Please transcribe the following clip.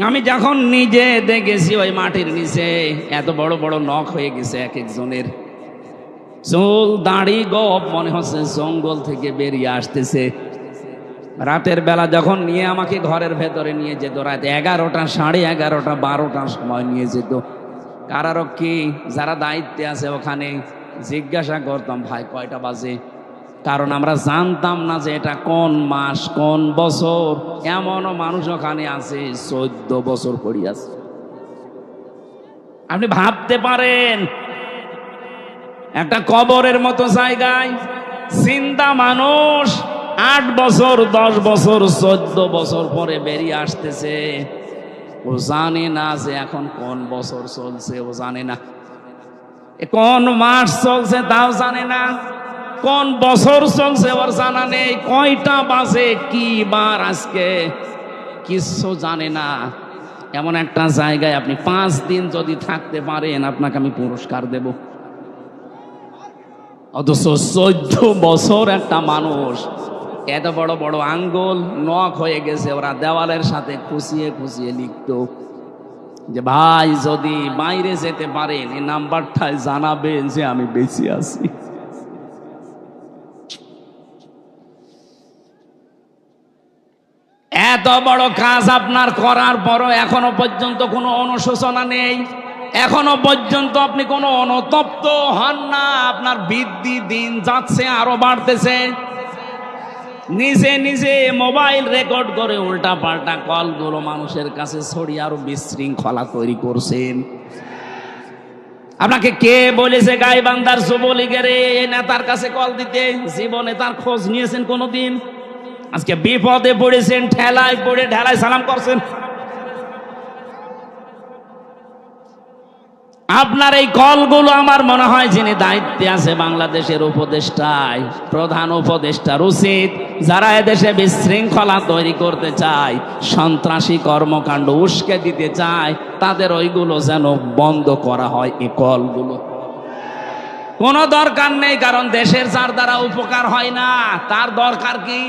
আমি যখন নিজে দেখেছি ওই মাটির নিচে, এত বড় বড় নখ হয়ে গেছে এক একজনের। চুল, দাড়ি, গপ, মনে হচ্ছে জঙ্গল থেকে বেরিয়ে আসতেছে। রাতের বেলা যখন নিয়ে আমাকে ঘরের ভেতরে নিয়ে যেত, রাত এগারোটা, সাড়ে এগারোটা বারোটার সময় নিয়ে যেত। কারারক্ষী যারা দায়িত্বে আছে ওখানে জিজ্ঞাসা করতাম, ভাই, কয়টা বাজে? কারণ আমরা জানতাম না যে এটা কোন মাস, কোন বছর। এমনও মানুষ ওখানে আছে, চোদ্দ বছর পড়িয়াছে। আপনি ভাবতে পারেন, একটা কবরের মতো জায়গায় চিন্তা মানুষ আট বছর, দশ বছর, চোদ্দ বছর পরে বেরিয়ে আসতেছে। ও জানে না যে এখন কোন বছর চলছে, ও জানে না। কোন মাস চলছে তাও জানে না। কোন বছর চলছে ওর জানা নেই। কয়টা বাজে, কি বার আজকে? কিচ্ছু জানে না। এমন একটা জায়গায় আপনি পাঁচ দিন যদি থাকতে পারেন, আপনাকে আমি পুরস্কার দেব। অথচ চোদ্দ বছর একটা মানুষ, এত বড় বড় আঙ্গুল, নখ হয়ে গেছে, ওরা দেওয়ালের সাথে খুশিয়ে খুশিয়ে লিখতো যে, ভাই, যদি বাইরে যেতে পারেন, এই নাম্বারটায় জানাবেন যে আমি বেঁচে আছি। এত বড় কাজ আপনার করার পরও এখনও পর্যন্ত কোনো অনুশোচনা নেই। এখনও পর্যন্ত আপনি কোনো অনুতপ্ত হন না। আপনার বৃদ্ধি দিন যাচ্ছে, আরও বাড়তেছে। নিজে নিজে মোবাইল রেকর্ড করে উল্টা পাল্টা কলগুলো মানুষের কাছে ছড়িয়ে আরও বিশৃঙ্খলা তৈরি করছেন। আপনাকে কে বলেছে গাইবান্দার যুবলীগের এই নেতার কাছে কল দিতে? জীবনে তার খোঁজ নিয়েছেন কোনোদিন? আজকে বিপদে পড়েছেন, ঠেলায় পড়ে, ঢেলায় সালাম করছেন। আপনার এই কলগুলো আমার মনে হয় যিনি দায়িত্বে আছে বাংলাদেশের উপদেষ্টায় প্রধান উপদেষ্টার উচিত যারা এদেশে বিশৃঙ্খলা তৈরি করতে চায়, সন্ত্রাসী কর্মকাণ্ড উস্কে দিতে চায়, তাদের ওইগুলো যেন বন্ধ করা হয় এই কলগুলো। কোনো দরকার নেই, কারণ দেশের যার দ্বারা উপকার হয় না, তার দরকার কি?